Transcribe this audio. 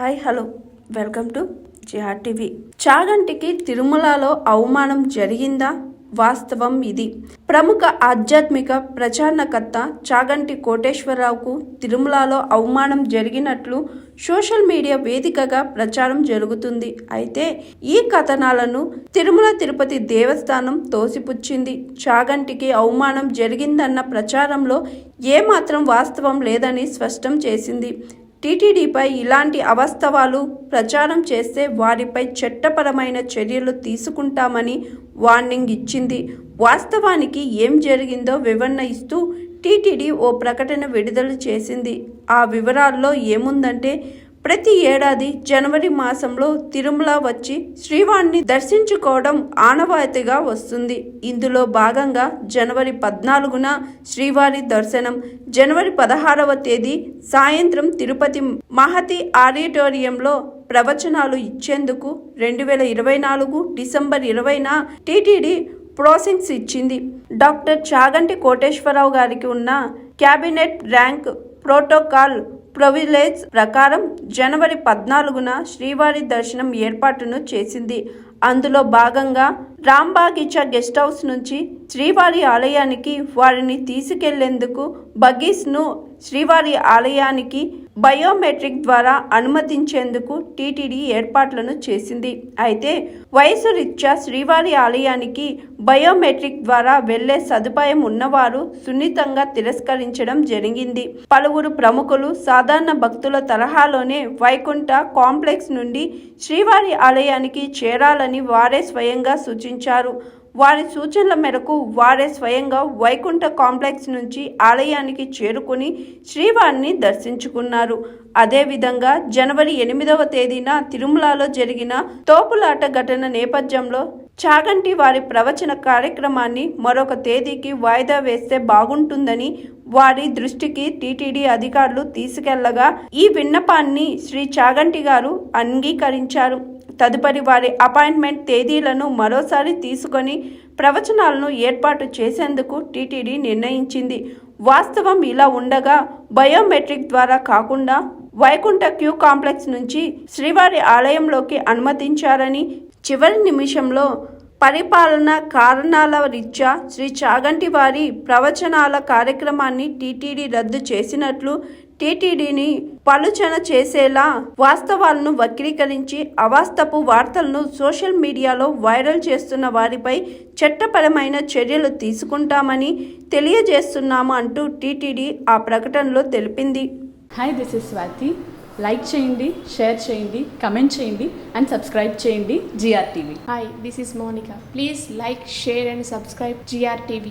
Hi hello. Welcome to GR TV. చాగంటికి తిరుమలలో అవమానం జరిగిందా? వాస్తవం ఇది. ప్రముఖ ఆధ్యాత్మిక ప్రచారణకర్త చాగంటి కోటేశ్వరరావుకు తిరుమలలో అవమానం జరిగినట్లు సోషల్ మీడియా వేదికగా ప్రచారం జరుగుతుంది. అయితే ఈ కథనాలను తిరుమల తిరుపతి దేవస్థానం తోసిపుచ్చింది. చాగంటికి అవమానం జరిగిందన్న ప్రచారంలో ఏమాత్రం వాస్తవం లేదని స్పష్టం చేసింది. టీటీడీపై ఇలాంటి అవాస్తవాలు ప్రచారం చేస్తే వారిపై చట్టపరమైన చర్యలు తీసుకుంటామని వార్నింగ్ ఇచ్చింది. వాస్తవానికి ఏం జరిగిందో వివరణ ఇస్తూ టీటీడీ ఓ ప్రకటన విడుదల చేసింది. ఆ వివరాల్లో ఏముందంటే ప్రతి ఏడాది జనవరి మాసంలో తిరుమల వచ్చి శ్రీవాణ్ణి దర్శించుకోవడం ఆనవాయితీగా వస్తుంది. ఇందులో భాగంగా జనవరి పద్నాలుగున శ్రీవారి దర్శనం జనవరి పదహారవ తేదీ సాయంత్రం తిరుపతి మహతి ఆడిటోరియంలో ప్రవచనాలు ఇచ్చేందుకు రెండు వేల ఇరవై నాలుగు డిసెంబర్ ఇరవైన టీటీడీ ప్రోసింగ్స్ ఇచ్చింది. డాక్టర్ చాగంటి కోటేశ్వరరావు గారికి ఉన్న క్యాబినెట్ ర్యాంక్ ప్రోటోకాల్ ప్రొవిలేజ్ ప్రకారం జనవరి పద్నాలుగున శ్రీవారి దర్శనం ఏర్పాటును చేసింది. అందులో భాగంగా రాంబాగిచా గెస్ట్ హౌస్ నుంచి శ్రీవారి ఆలయానికి వారిని తీసుకెళ్ళేందుకు బగీస్ను శ్రీవారి ఆలయానికి బయోమెట్రిక్ ద్వారా అనుమతించేందుకు టీటీడీ ఏర్పాట్లను చేసింది. అయితే వయసు రీత్యా శ్రీవారి ఆలయానికి బయోమెట్రిక్ ద్వారా వెళ్ళే సదుపాయం ఉన్నవారు సున్నితంగా తిరస్కరించడం జరిగింది. పలువురు ప్రముఖులు సాధారణ భక్తుల తరహాలోనే వైకుంఠ కాంప్లెక్స్ నుండి శ్రీవారి ఆలయానికి చేరాలని వారే స్వయంగా సూచించారు. వారి సూచనల మేరకు వారే స్వయంగా వైకుంఠ కాంప్లెక్స్ నుంచి ఆలయానికి చేరుకుని శ్రీవారిని దర్శించుకున్నారు. అదేవిధంగా జనవరి ఎనిమిదవ తేదీన తిరుమలలో జరిగిన తోపులాట ఘటన నేపథ్యంలో చాగంటి వారి ప్రవచన కార్యక్రమాన్ని మరొక తేదీకి వాయిదా వేస్తే బాగుంటుందని వారి దృష్టికి టీటీడీ అధికారులు తీసుకెళ్ళగా ఈ విన్నపాన్ని శ్రీ చాగంటి గారు అంగీకరించారు. తదుపరి వారి అపాయింట్మెంట్ తేదీలను మరోసారి తీసుకొని ప్రవచనాలను ఏర్పాటు చేసేందుకు టీటీడీ నిర్ణయించింది. వాస్తవం ఇలా ఉండగా బయోమెట్రిక్ ద్వారా కాకుండా వైకుంఠ క్యూ కాంప్లెక్స్ నుంచి శ్రీవారి ఆలయంలోకి అనుమతించారని చివరి నిమిషంలో పరిపాలన కారణాల రీత్యా శ్రీ చాగంటి వారి ప్రవచనాల కార్యక్రమాన్ని టీటీడీ రద్దు చేసినట్లు టీటీడీని పలుచన చేసేలా వాస్తవాలను వక్రీకరించి అవాస్తపు వార్తలను సోషల్ మీడియాలో వైరల్ చేస్తున్న వారిపై చట్టపరమైన చర్యలు తీసుకుంటామని తెలియజేస్తున్నాము అంటూ టీటీడీ ఆ ప్రకటనలో తెలిపింది hi this is Swathi like చేయండి షేర్ చేయండి కమెంట్ చేయండి అండ్ సబ్స్క్రైబ్ చేయండి GR TV Hi, this is Monica. Please like, share, and subscribe GRTV.